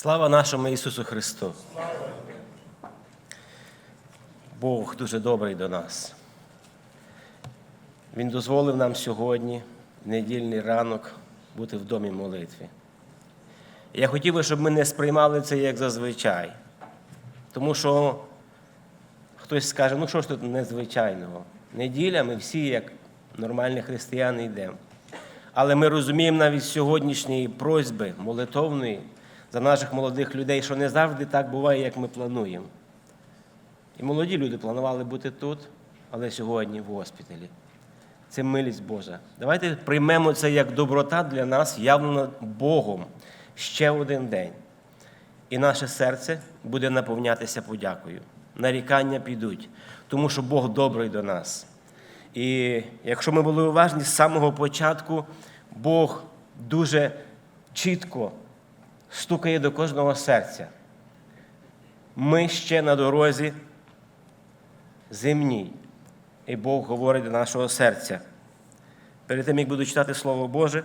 Слава нашому Ісусу Христу! Бог дуже добрий до нас. Він дозволив нам сьогодні, в недільний ранок, бути в домі молитви. Я хотів би, щоб ми не сприймали це як зазвичай. Тому що хтось скаже, ну що ж тут незвичайного? Неділя, ми всі, як нормальні християни, йдемо. Але ми розуміємо навіть сьогоднішньої просьби молитовної за наших молодих людей, що не завжди так буває, як ми плануємо. І молоді люди планували бути тут, але сьогодні в госпіталі. Це милість Божа. Давайте приймемо це як доброта для нас, явлена Богом ще один день. І наше серце буде наповнятися подякою. Нарікання підуть, тому що Бог добрий до нас. І якщо ми були уважні з самого початку, Бог дуже чітко стукає до кожного серця. Ми ще на дорозі земній. І Бог говорить до нашого серця. Перед тим, як буду читати Слово Боже,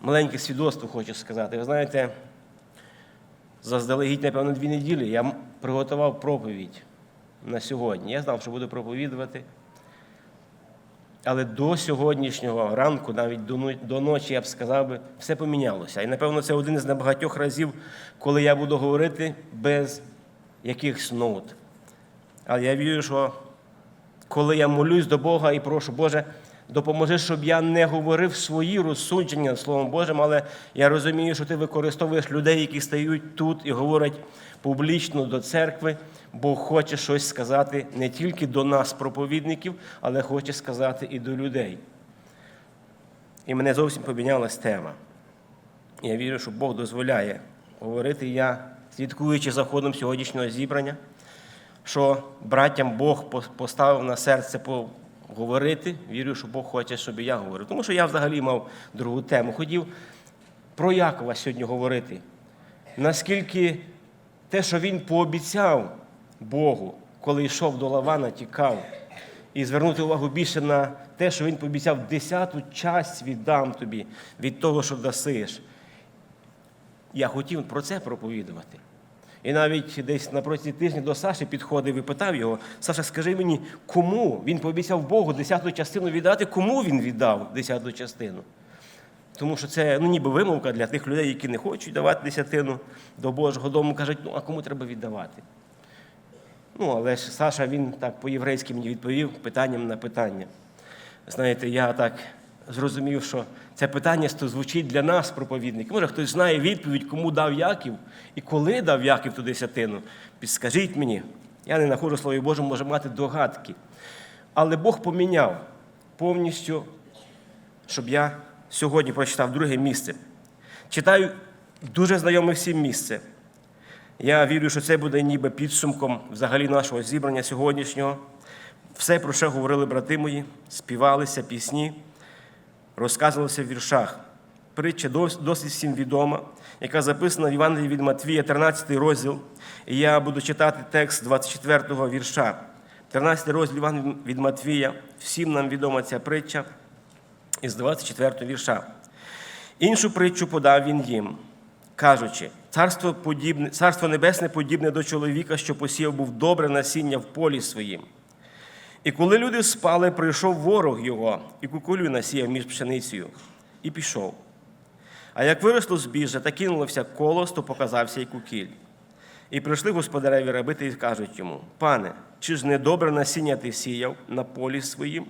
маленьке свідоцтво хочу сказати. Ви знаєте, заздалегідь, напевно, дві неділі я приготував проповідь на сьогодні. Я знав, що буду проповідувати. Але до сьогоднішнього ранку, навіть до ночі, я б сказав би, все помінялося. І, напевно, це один із небагатьох разів, коли я буду говорити без якихось нот. Але я вірю, що коли я молюсь до Бога і прошу, Боже, допоможи, щоб я не говорив свої розсудження Словом Божим, але я розумію, що ти використовуєш людей, які стають тут і говорять публічно до церкви, Бог хоче щось сказати не тільки до нас, проповідників, але хоче сказати і до людей. І мене зовсім помінялась тема. Я вірю, що Бог дозволяє говорити я, слідкуючи за ходом сьогоднішнього зібрання, що браттям Бог поставив на серце поговорити. Вірю, що Бог хоче, щоб я говорив. Тому що я взагалі мав другу тему. Хотів про Якова сьогодні говорити. Наскільки те, що він пообіцяв Богу, коли йшов до Лавана, тікав, і звернути увагу більше на те, що він пообіцяв десяту часть віддам тобі від того, що дасиш. Я хотів про це проповідувати. І навіть десь на протязі тижня до Саші підходив і питав його: Саша, скажи мені, кому він пообіцяв Богу десяту частину віддати, кому він віддав десяту частину? Тому що це ну, ніби вимовка для тих людей, які не хочуть давати десятину до Божого дому, кажуть, ну а кому треба віддавати? Ну, але ж Саша він так по-єврейськи мені відповів питанням на питання. Знаєте, я так зрозумів, що це питання звучить для нас, проповідників. Може, хтось знає відповідь, кому дав Яків і коли дав Яків ту десятину. Підскажіть мені, я не знаходжу Слові Божому, може мати догадки. Але Бог поміняв повністю, щоб я сьогодні прочитав друге місце. Читаю дуже знайоме всім місце. Я вірю, що це буде ніби підсумком взагалі нашого зібрання сьогоднішнього. Все, про що говорили брати мої, співалися пісні, розказувалося в віршах. Притча досить всім відома, яка записана в Євангелії від Матвія, 13 розділ. І я буду читати текст 24-го вірша. 13 розділ Євангелія від Матвія. Всім нам відома ця притча із 24 вірша. Іншу притчу подав він їм, кажучи, царство, подібне, царство небесне подібне до чоловіка, що посіяв був добре насіння в полі своїм. І коли люди спали, прийшов ворог його, і кукулю насіяв між пшеницею, і пішов. А як виросло збіжжя та кинулося колос, то показався й кукіль. І прийшли господареві рабити і кажуть йому: Пане, чи ж не добре насіння ти сіяв на полі своїм?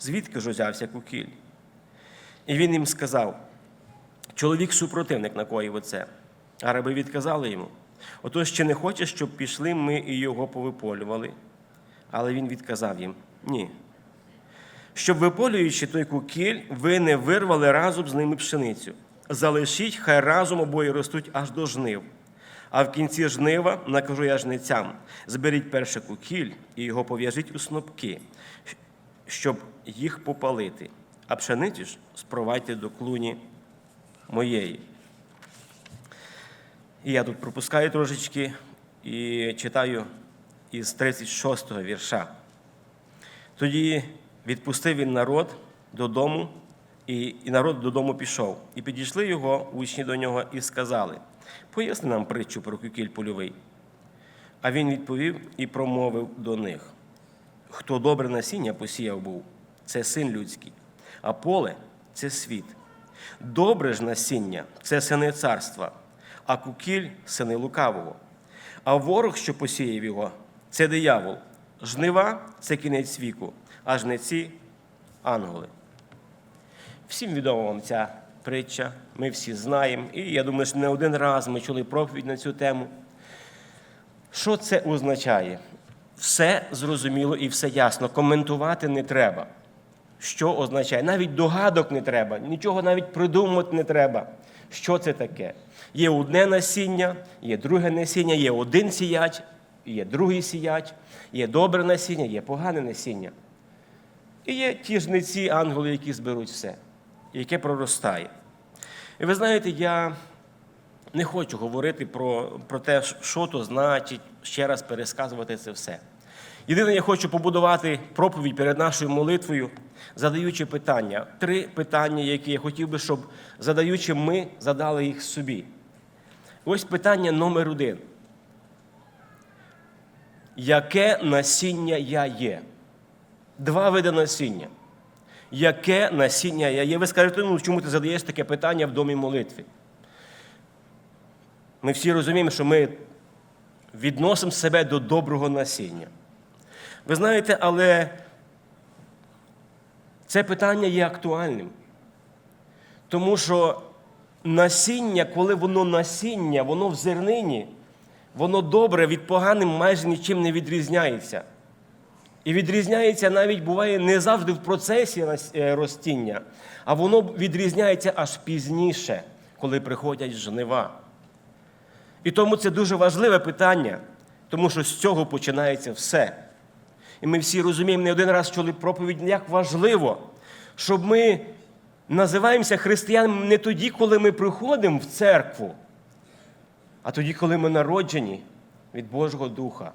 Звідки ж узявся кукіль? І він їм сказав: чоловік супротивник накоїв оце. А раби відказали йому: Отож, чи не хочеш, щоб пішли ми і його повиполювали? Але він відказав їм: Ні. Щоб виполюючи той кукіль, ви не вирвали разом з ними пшеницю. Залишіть, хай разом обоє ростуть аж до жнив. А в кінці жнива накажу я жницям: зберіть перше кукіль і його пов'яжіть у снопки, щоб їх попалити, а пшеницю ж спровадьте до клуні моєї. І я тут пропускаю трошечки і читаю із 36-го вірша. Тоді відпустив він народ додому, і, і народ додому пішов. І підійшли його учні до нього і сказали: Поясни нам притчу про кюкіль польовий. А він відповів і промовив до них: Хто добре насіння посіяв був, це син людський, а поле це світ. Добре ж насіння це сини царства, а кукіль сини лукавого. А ворог, що посіяв його, це диявол. Жнива це кінець віку, а жниці ангели. Всім відома вам ця притча, ми всі знаємо. І я думаю, що не один раз ми чули проповідь на цю тему. Що це означає? Все зрозуміло і все ясно. Коментувати не треба. Що означає? Навіть догадок не треба, нічого навіть придумувати не треба. Що це таке? Є одне насіння, є друге насіння, є один сіяч, є другий сіяч, є добре насіння, є погане насіння. І є ті жниці, ангели, які зберуть все, яке проростає. І ви знаєте, я не хочу говорити про, про те, що то значить, ще раз пересказувати це все. Єдине, я хочу побудувати проповідь перед нашою молитвою, задаючи питання. Три питання, які я хотів би, щоб задаючи ми, задали їх собі. Ось питання номер один. Яке насіння я є? Два види насіння. Яке насіння я є? Ви скажете, ну чому ти задаєш таке питання в домі молитви? Ми всі розуміємо, що ми відносимо себе до доброго насіння. Ви знаєте, але це питання є актуальним. Тому що насіння, коли воно насіння, воно в зернині, воно добре від поганим майже нічим не відрізняється. І відрізняється навіть буває не завжди в процесі е, ростіння, а воно відрізняється аж пізніше, коли приходять жнива. І тому це дуже важливе питання, тому що з цього починається все. І ми всі розуміємо, не один раз чули проповідь, як важливо, щоб ми називаємося християнами не тоді, коли ми приходимо в церкву, а тоді, коли ми народжені від Божого Духа,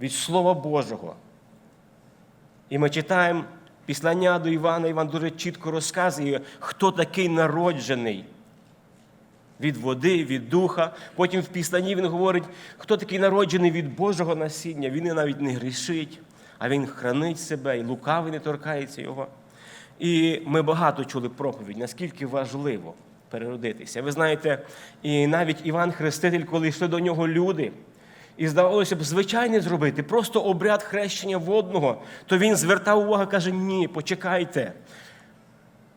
від Слова Божого. І ми читаємо післання до Івана, Іван дуже чітко розказує, хто такий народжений. Від води, від духа. Потім в післанні він говорить, хто такий народжений від Божого насіння, він і навіть не грішить, а він хранить себе, і лукавий не торкається його. І ми багато чули проповідь, наскільки важливо переродитися. Ви знаєте, і навіть Іван Хреститель, коли йшли до нього люди, і здавалося б, звичайне зробити, просто обряд хрещення водного, то він звертав увагу, каже: ні, почекайте.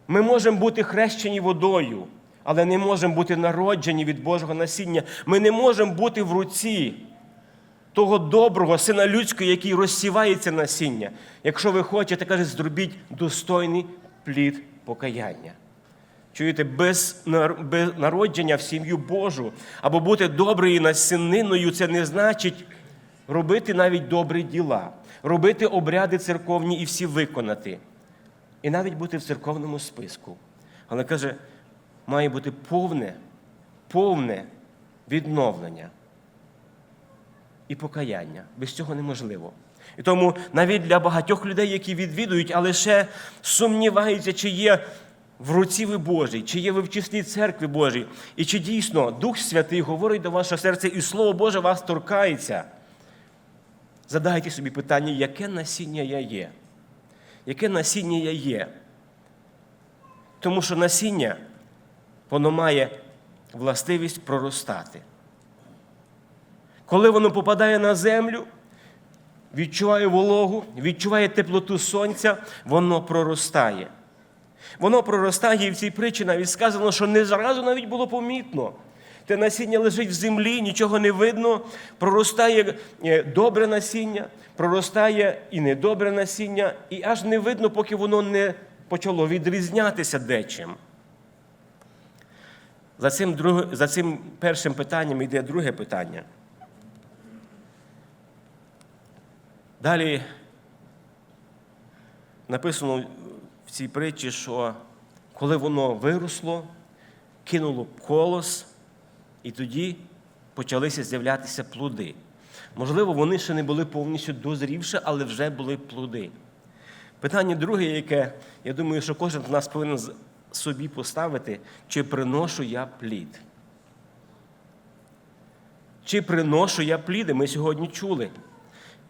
Ми можемо бути хрещені водою але не можемо бути народжені від Божого насіння. Ми не можемо бути в руці того доброго сина людського, який розсівається насіння. Якщо ви хочете, каже, зробіть достойний плід покаяння. Чуєте, без народження в сім'ю Божу або бути доброю насінниною, це не значить робити навіть добрі діла, робити обряди церковні і всі виконати. І навіть бути в церковному списку. Але каже, має бути повне, повне відновлення і покаяння. Без цього неможливо. І тому навіть для багатьох людей, які відвідують, але ще сумніваються, чи є в руці ви Божій, чи є ви в числі церкви Божій, і чи дійсно Дух Святий говорить до вашого серця, і Слово Боже вас торкається. Задайте собі питання, яке насіння я є? Яке насіння я є? Тому що насіння воно має властивість проростати. Коли воно попадає на землю, відчуває вологу, відчуває теплоту сонця, воно проростає. Воно проростає і в цій притчі навіть сказано, що не зразу навіть було помітно. Те насіння лежить в землі, нічого не видно, проростає е, добре насіння, проростає і недобре насіння, і аж не видно, поки воно не почало відрізнятися дечим. За цим, друг... За цим першим питанням йде друге питання. Далі написано в цій притчі, що коли воно виросло, кинуло колос, і тоді почалися з'являтися плоди. Можливо, вони ще не були повністю дозрівши, але вже були плоди. Питання друге, яке я думаю, що кожен з нас повинен собі поставити, чи приношу я плід. Чи приношу я пліди? Ми сьогодні чули.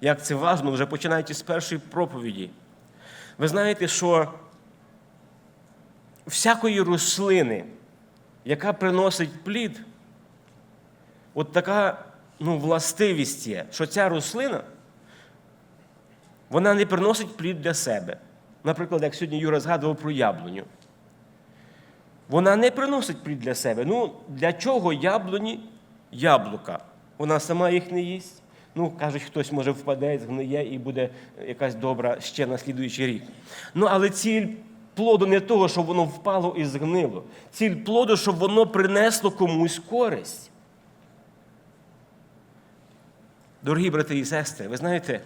Як це важливо, вже починаючи з першої проповіді. Ви знаєте, що всякої рослини, яка приносить плід, от така ну, властивість є, що ця рослина, вона не приносить плід для себе. Наприклад, як сьогодні Юра згадував про яблуню. Вона не приносить плід для себе. Ну, для чого яблуні яблука? Вона сама їх не їсть. Ну, кажуть, хтось може впаде, згниє і буде якась добра ще на слідуючий рік. Ну, але ціль плоду не того, щоб воно впало і згнило. Ціль плоду, щоб воно принесло комусь користь. Дорогі брати і сестри, ви знаєте,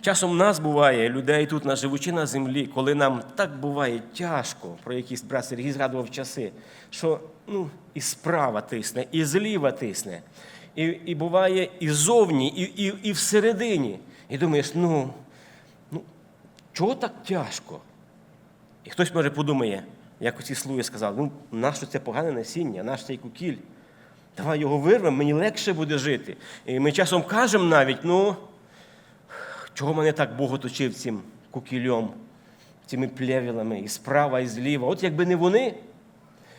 часом нас буває, людей тут, на живучи на землі, коли нам так буває тяжко, про якісь брат Сергій згадував часи, що ну, і справа тисне, і зліва тисне, і, і буває і зовні, і, і, і всередині. І думаєш, ну, чого так тяжко? І хтось може подумає, як оці слуги сказали, ну, нащо це погане насіння, наш цей кукіль? Давай його вирвемо, мені легше буде жити. І ми часом кажемо навіть, ну, чого мене так Бог оточив цим кукільом, цими плевелами, і справа, і зліва. От якби не вони,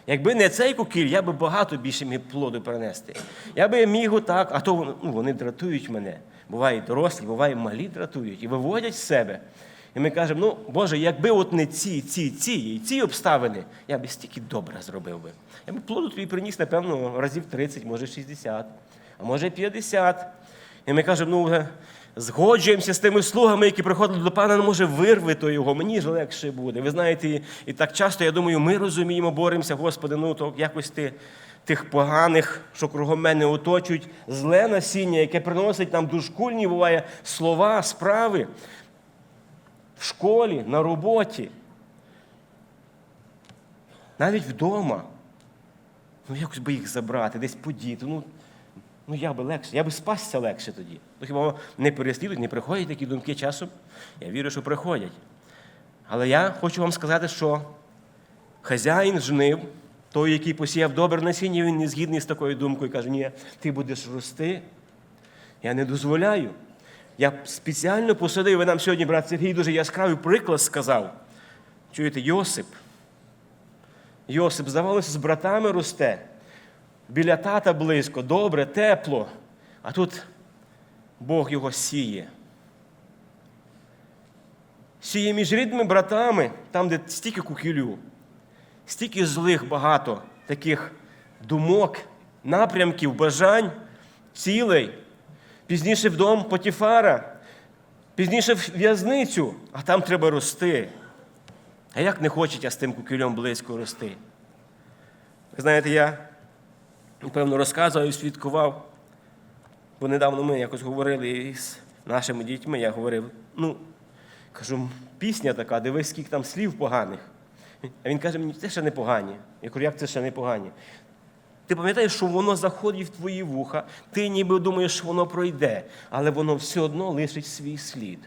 якби не цей кукіль, я би багато більше міг плоду принести. Я би міг отак, а то ну, вони дратують мене. Буває дорослі, буває малі дратують і виводять з себе. І ми кажемо, ну, Боже, якби от не ці, ці, ці і ці обставини, я би стільки добре зробив би. Я би плоду тобі приніс, напевно, разів 30, може 60, а може 50. І ми кажемо, ну, згоджуємося з тими слугами, які приходили до пана, ну, може, вирви то його, мені ж легше буде. Ви знаєте, і, і так часто, я думаю, ми розуміємо, боремося, Господи, ну то якось ти тих поганих, що кругом мене оточують, зле насіння, яке приносить нам душкульні, буває, слова, справи в школі, на роботі, навіть вдома. Ну, якось би їх забрати, десь подіти. Ну, ну я би легше, я би спасся легше тоді. Ну хіба не переслідують, не приходять такі думки часом? Я вірю, що приходять. Але я хочу вам сказати, що хазяїн жнив, той, який посіяв добре насіння, він не згідний з такою думкою, каже, ні, ти будеш рости. Я не дозволяю. Я спеціально посадив, ви нам сьогодні, брат Сергій, дуже яскравий приклад сказав. Чуєте, Йосип. Йосип, здавалося, з братами росте. Біля тата близько, добре, тепло. А тут Бог його сіє. Сіє між рідними братами, там, де стільки кукілю, стільки злих багато таких думок, напрямків, бажань, цілей. Пізніше в дом Потіфара, пізніше в в'язницю, а там треба рости. А як не хочеться з тим кукілем близько рости? Знаєте, я, певно, розказував і свідкував, бо недавно ми якось говорили із нашими дітьми, я говорив, ну, кажу, пісня така, дивись, скільки там слів поганих. А він каже, мені це ще не погані. Я кажу, як це ще не погані? Ти пам'ятаєш, що воно заходить в твої вуха, ти ніби думаєш, що воно пройде, але воно все одно лишить свій слід.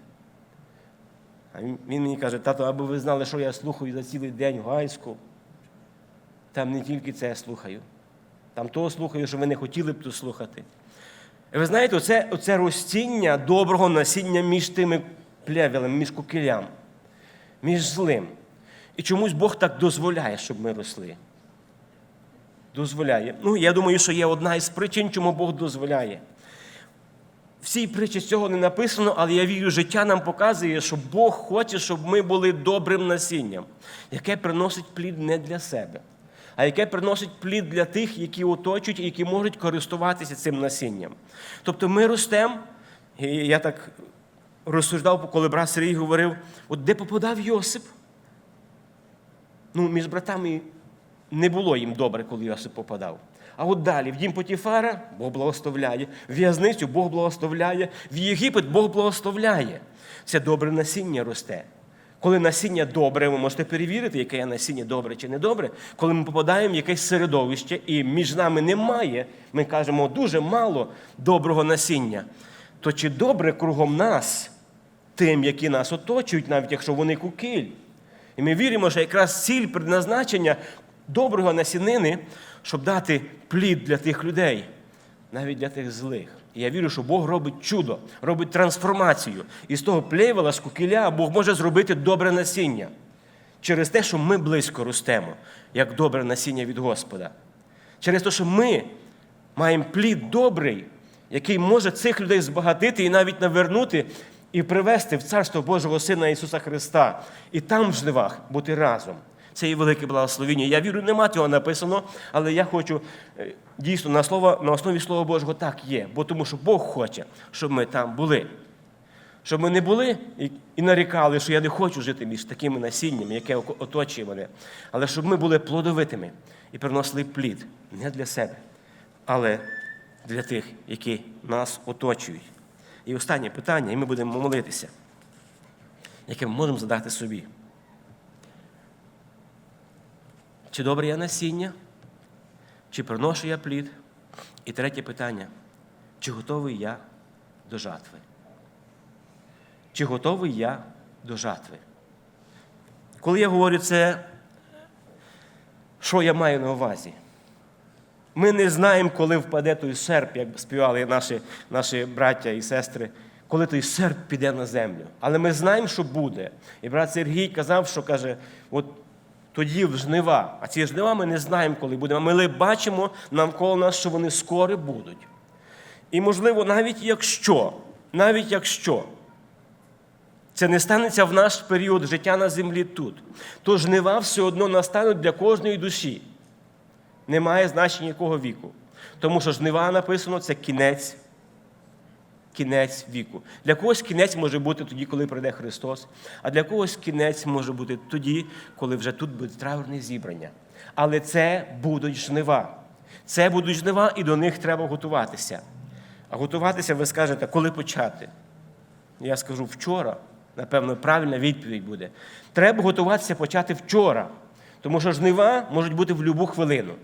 А він, мені каже, тато, аби ви знали, що я слухаю за цілий день в гайську. Там не тільки це я слухаю. Там того слухаю, що ви не хотіли б то слухати. Ви знаєте, оце, оце ростіння доброго насіння між тими плевелами, між кукілям, між злим. І чомусь Бог так дозволяє, щоб ми росли дозволяє. Ну, я думаю, що є одна із причин, чому Бог дозволяє. В цій притчі цього не написано, але я вірю, життя нам показує, що Бог хоче, щоб ми були добрим насінням, яке приносить плід не для себе, а яке приносить плід для тих, які оточують і які можуть користуватися цим насінням. Тобто ми ростемо, і я так розсуждав, коли брат Сергій говорив, от де попадав Йосип? Ну, між братами не було їм добре, коли Йосип попадав. А от далі, в дім Потіфара Бог благословляє, в в'язницю Бог благословляє, в Єгипет Бог благословляє. Це добре насіння росте. Коли насіння добре, ви можете перевірити, яке насіння добре чи не добре. Коли ми попадаємо в якесь середовище, і між нами немає, ми кажемо дуже мало доброго насіння, то чи добре кругом нас, тим, які нас оточують, навіть якщо вони кукіль? І ми віримо, що якраз ціль предназначення доброго насінини, щоб дати плід для тих людей, навіть для тих злих. І я вірю, що Бог робить чудо, робить трансформацію. І з того плейвела, з кукіля Бог може зробити добре насіння через те, що ми близько ростемо, як добре насіння від Господа. Через те, що ми маємо плід добрий, який може цих людей збагатити і навіть навернути і привести в Царство Божого Сина Ісуса Христа, і там в жнивах бути разом. Це є велике благословіння. Я вірю, нема цього написано, але я хочу е, дійсно на, слово, на основі Слова Божого так є, бо тому що Бог хоче, щоб ми там були. Щоб ми не були і, нарікали, що я не хочу жити між такими насіннями, яке оточує мене, але щоб ми були плодовитими і приносили плід не для себе, але для тих, які нас оточують. І останнє питання, і ми будемо молитися, яке ми можемо задати собі. Чи добре я насіння? Чи приношу я плід? І третє питання: чи готовий я до жатви? Чи готовий я до жатви? Коли я говорю це, що я маю на увазі? Ми не знаємо, коли впаде той серп, як співали наші, наші браття і сестри, коли той серп піде на землю. Але ми знаємо, що буде. І брат Сергій казав, що каже, от тоді в жнива. А ці жнива ми не знаємо, коли будемо. Ми бачимо навколо нас, що вони скоро будуть. І, можливо, навіть якщо, навіть якщо це не станеться в наш період життя на землі тут, то жнива все одно настануть для кожної душі. Немає значення якого віку. Тому що жнива написано це кінець, кінець віку. Для когось кінець може бути тоді, коли прийде Христос, а для когось кінець може бути тоді, коли вже тут буде траурне зібрання. Але це будуть жнива. Це будуть жнива, і до них треба готуватися. А готуватися, ви скажете, коли почати? Я скажу вчора. Напевно, правильна відповідь буде. Треба готуватися почати вчора, тому що жнива можуть бути в будь-яку хвилину.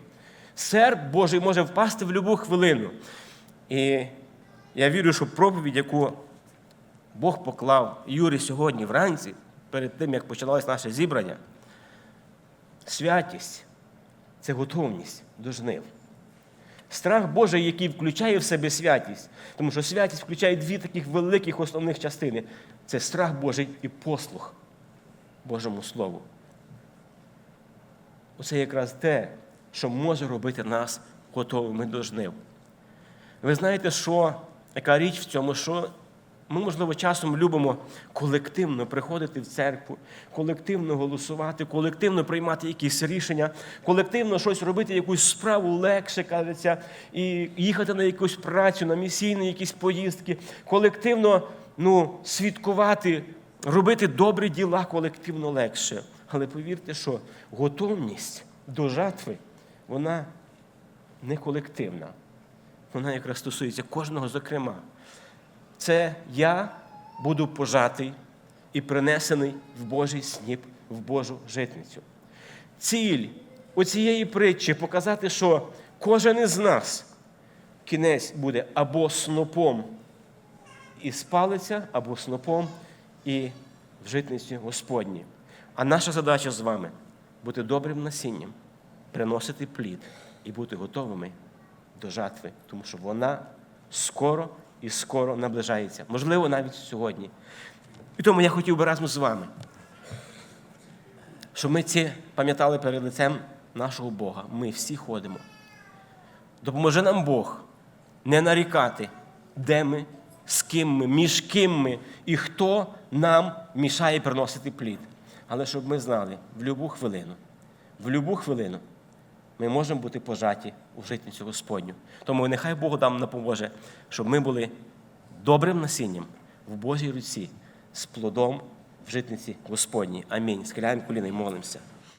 Серп Божий може впасти в будь-яку хвилину. І я вірю, що проповідь, яку Бог поклав Юрі сьогодні вранці, перед тим, як почалось наше зібрання, святість це готовність до жнив. Страх Божий, який включає в себе святість, тому що святість включає дві таких великих основних частини це страх Божий і послух Божому Слову. Оце якраз те, що може робити нас готовими до жнив. Ви знаєте, що, яка річ в цьому, що ми, можливо, часом любимо колективно приходити в церкву, колективно голосувати, колективно приймати якісь рішення, колективно щось робити, якусь справу легше кажеться, і їхати на якусь працю, на місійні якісь поїздки, колективно ну, свідкувати, робити добрі діла колективно легше. Але повірте, що готовність до жатви, вона не колективна. Вона якраз стосується кожного зокрема. Це я буду пожатий і принесений в Божий сніп, в Божу житницю. Ціль у цієї притчі показати, що кожен із нас кінець буде або снопом і спалиться, або снопом і в житниці Господні. А наша задача з вами бути добрим насінням, приносити плід і бути готовими до жатви, тому що вона скоро і скоро наближається. Можливо, навіть сьогодні. І тому я хотів би разом з вами, щоб ми ці пам'ятали перед лицем нашого Бога. Ми всі ходимо. Допоможе нам Бог не нарікати, де ми, з ким ми, між ким ми і хто нам мішає приносити плід. Але щоб ми знали в будь-яку хвилину, в будь-яку хвилину ми можемо бути пожаті у житницю Господню. Тому нехай Бог нам допоможе, щоб ми були добрим насінням в Божій руці з плодом в житниці Господній. Амінь. Схиляємо коліна і молимося.